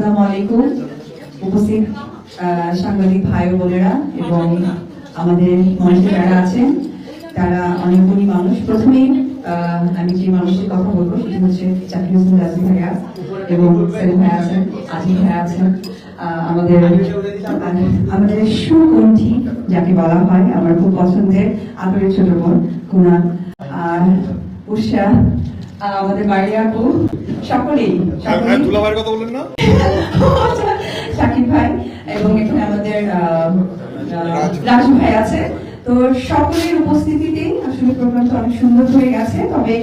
আসসালামু আলাইকুম উপস্থিত সাংবাদিক ভাই বোনেরা এবং আমাদের মঞ্চে যারা আছেন, তারা অনেক গুণী মানুষ। প্রথমেই আমি যে মানুষের কথা বলব, সেটি হচ্ছে চাকরি হোসেন রাজি ভাইয়া এবং সেলিম ভাইয়া আছেন, আজিম ভাইয়া আছেন। আমাদের আমাদের সুকণ্ঠী যাকে বলা হয়, আমার খুব পছন্দের আদরের ছোট বোন, কুনাল। আর উষা আমাদের বাড়ি আপু সকলেই সকলেই। দুলাভাইয়ের কথা বললেন না? শাকিব ভাই এবং এখানে আমাদের রাজু। ভাই আছে। তো সকলের উপস্থিতিতে আসলে প্রোগ্রামটা অনেক সুন্দর হয়ে গেছে। তবে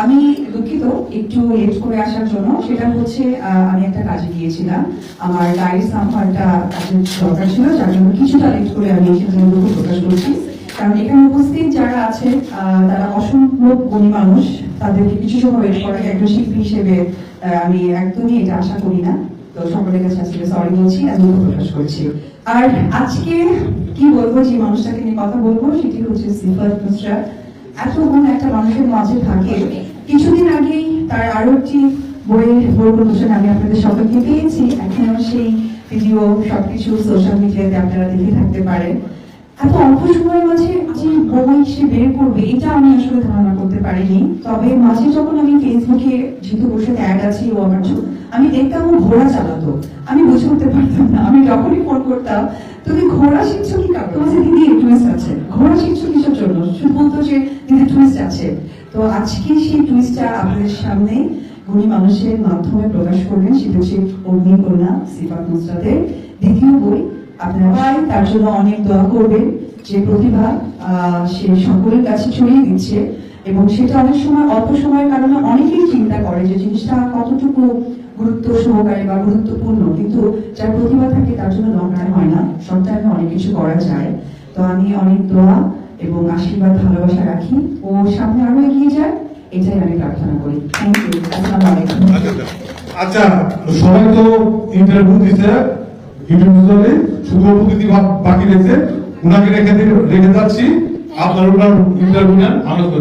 আমি দুঃখিত একটু লেট করে আসার জন্য। সেটা হচ্ছে আহ, আমি একটা কাজে গিয়েছিলাম। আমার ডায়েরি সাম্পারটা কাজের দরকার ছিল যার জন্য কিছুটা লেট করে আমি সেজন্য দুঃখ প্রকাশ করছি। কারণ এখানে উপস্থিত যারা আছে তারা অসম্ভব গুণী মানুষ। তাদেরকে কিছু সময় ওয়েট করে একজন শিল্পী হিসেবে আমি একদমই এটা আশা করি না। তো সকলের কাছে আজকে সরি বলছি আর দুঃখ প্রকাশ করছি। আর আজকে কি বলব, যে মানুষটাকে নিয়ে কথা বলব, সেটি হচ্ছে সিফাত নুসরাত এত গুণ একটা মানুষের মাঝে থাকে। কিছুদিন আগেই তার আরও একটি বইয়ের বই প্রদর্শন আমি আপনাদের সকলকে পেয়েছি এখনও সেই ভিডিও সবকিছু সোশ্যাল মিডিয়াতে আপনারা দেখে থাকতে পারেন। এত অল্প সময়ের মাঝে যে বই সে বের করবে, এটা আমি আসলে ধারণা করতে পারিনি। তবে মাঝে যখন আমি ফেসবুকে যেহেতু বসে অ্যাড আছে, ও আমার আমি দেখতাম ও ঘোড়া চালাতো। আমি বুঝে উঠতে পারতাম না, আমি যখনই ফোন করতাম, তুমি ঘোড়া শিখছো কি কারণ? তোমার দিদি টুইস্ট আছে। ঘোড়া শিখছো কিসের জন্য? শুধু বলতো যে দিদি টুইস্ট আছে। তো আজকে সেই টুইস্টটা আপনাদের সামনে গুণী মানুষের মাধ্যমে প্রকাশ করবেন, সেটা হচ্ছে অগ্নিকন্যা সিফাত নুসরাতের দ্বিতীয় বই। আপনারা সবাই তার জন্য অনেক দোয়া করবেন যে প্রতিভা সে সকলের কাছে ছড়িয়ে দিচ্ছে এবং সেটা অনেক সময় অল্প সময়ের কারণে অনেকেই চিন্তা করে যে জিনিসটা কতটুকু গুরুত্ব সহকারে বা গুরুত্বপূর্ণ, কিন্তু যার প্রতিভা থাকে তার জন্য দরকার হয় না। সব টাইমে অনেক কিছু করা যায়। তো আমি অনেক দোয়া এবং আশীর্বাদ, ভালোবাসা রাখি ও সামনে আরও এগিয়ে যায় এটাই আমি প্রার্থনা করি। থ্যাংক ইউ আসসালামু আলাইকুম। আচ্ছা সবাই তো ইন্টারভিউ দিতে ইন্টারভিউ প্রকৃতি বাকি রেখে উনাকে রেখে রেখে যাচ্ছি। আপনার ওনার ইন্টারভিউ নেন আনন্দ